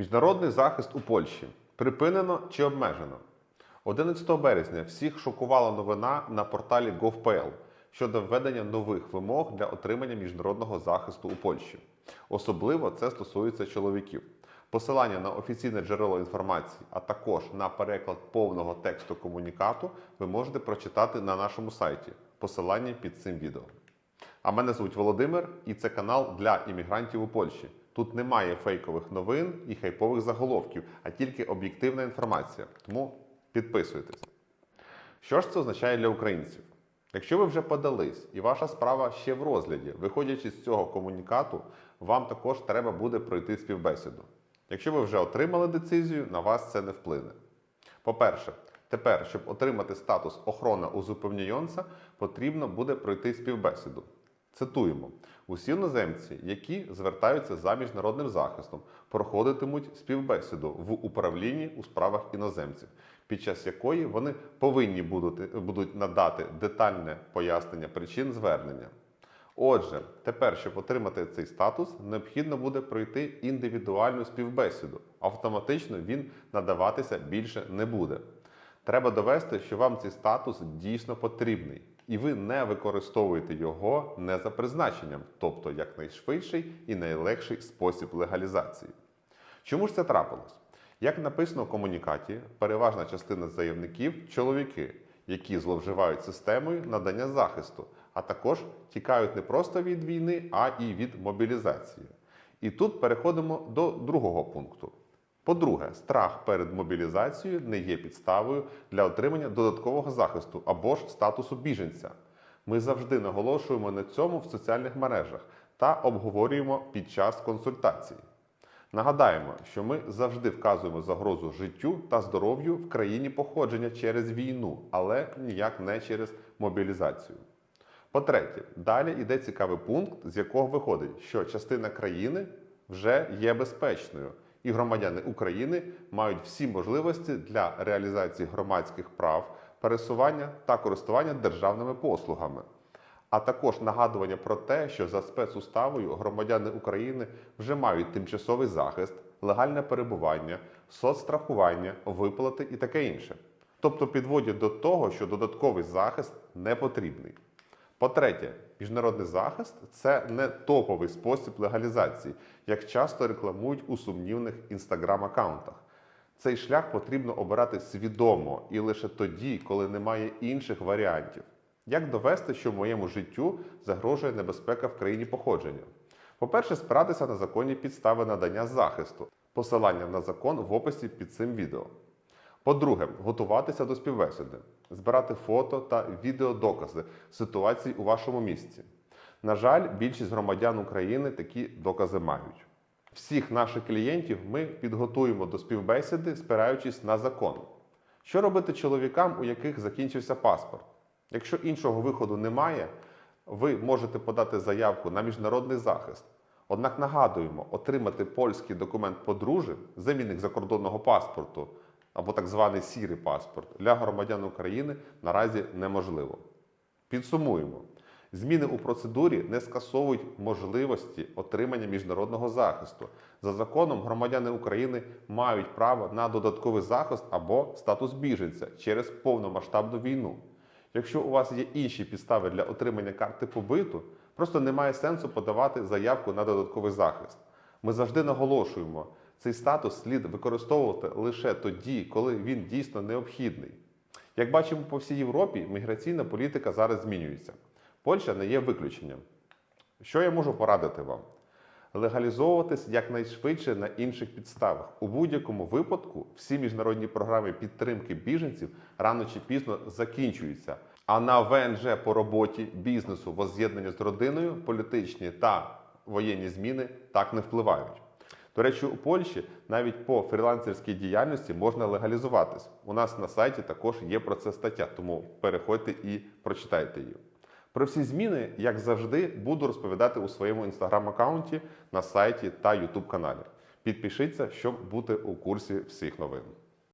Міжнародний захист у Польщі припинено чи обмежено? 11 березня всіх шокувала новина на порталі gov.pl щодо введення нових вимог для отримання міжнародного захисту у Польщі. Особливо це стосується чоловіків. Посилання на офіційне джерело інформації, а також на переклад повного тексту комунікату ви можете прочитати на нашому сайті. Посилання під цим відео. А мене звуть Володимир, і це канал для іммігрантів у Польщі. Тут немає фейкових новин і хайпових заголовків, а тільки об'єктивна інформація. Тому підписуйтесь. Що ж це означає для українців? Якщо ви вже подались і ваша справа ще в розгляді, виходячи з цього комунікату, вам також треба буде пройти співбесіду. Якщо ви вже отримали децизію, на вас це не вплине. По-перше, тепер, щоб отримати статус охорона узупевнюєнца, потрібно буде пройти співбесіду. Цитуємо: усі іноземці, які звертаються за міжнародним захистом, проходитимуть співбесіду в управлінні у справах іноземців, під час якої вони повинні будуть, будуть надати детальне пояснення причин звернення. Отже, тепер, щоб отримати цей статус, необхідно буде пройти індивідуальну співбесіду. Автоматично він надаватися більше не буде. Треба довести, що вам цей статус дійсно потрібний, і ви не використовуєте його не за призначенням, тобто як найшвидший і найлегший спосіб легалізації. Чому ж це трапилось? Як написано в комунікаті, переважна частина заявників чоловіки, які зловживають системою надання захисту, а також тікають не просто від війни, а і від мобілізації. І тут переходимо до другого пункту. По-друге, страх перед мобілізацією не є підставою для отримання додаткового захисту або ж статусу біженця. Ми завжди наголошуємо на цьому в соціальних мережах та обговорюємо під час консультацій. Нагадаємо, що ми завжди вказуємо загрозу життю та здоров'ю в країні походження через війну, але ніяк не через мобілізацію. По-третє, далі йде цікавий пункт, з якого виходить, що частина країни вже є безпечною, і громадяни України мають всі можливості для реалізації громадських прав, пересування та користування державними послугами. А також нагадування про те, що за спецуставою громадяни України вже мають тимчасовий захист, легальне перебування, соцстрахування, виплати і таке інше. Тобто підводять до того, що додатковий захист не потрібний. По-третє, міжнародний захист це не топовий спосіб легалізації, як часто рекламують у сумнівних інстаграм-аккаунтах. Цей шлях потрібно обирати свідомо і лише тоді, коли немає інших варіантів. Як довести, що моєму життю загрожує небезпека в країні походження? По-перше, спиратися на законні підстави надання захисту, посилання на закон в описі під цим відео. По-друге, готуватися до співбесіди, збирати фото та відеодокази ситуацій у вашому місті. На жаль, більшість громадян України такі докази мають. Всіх наших клієнтів ми підготуємо до співбесіди, спираючись на закон. Що робити чоловікам, у яких закінчився паспорт? Якщо іншого виходу немає, ви можете подати заявку на міжнародний захист. Однак нагадуємо, отримати польський документ подружжя, замінник закордонного паспорту або так званий сірий паспорт для громадян України наразі неможливо. Підсумуємо. Зміни у процедурі не скасовують можливості отримання міжнародного захисту. За законом, громадяни України мають право на додатковий захист або статус біженця через повномасштабну війну. Якщо у вас є інші підстави для отримання карти побиту, просто немає сенсу подавати заявку на додатковий захист. Ми завжди наголошуємо, цей статус слід використовувати лише тоді, коли він дійсно необхідний. Як бачимо по всій Європі, міграційна політика зараз змінюється. Польща не є виключенням. Що я можу порадити вам? Легалізовуватись якнайшвидше на інших підставах. У будь-якому випадку всі міжнародні програми підтримки біженців рано чи пізно закінчуються. А на ВНЖ по роботі бізнесу, возз'єднання з родиною, політичні та воєнні зміни так не впливають. До речі, у Польщі навіть по фрілансерській діяльності можна легалізуватись. У нас на сайті також є про це стаття, тому переходьте і прочитайте її. Про всі зміни, як завжди, буду розповідати у своєму інстаграм-аккаунті на сайті та ютуб каналі. Підпишіться, щоб бути у курсі всіх новин.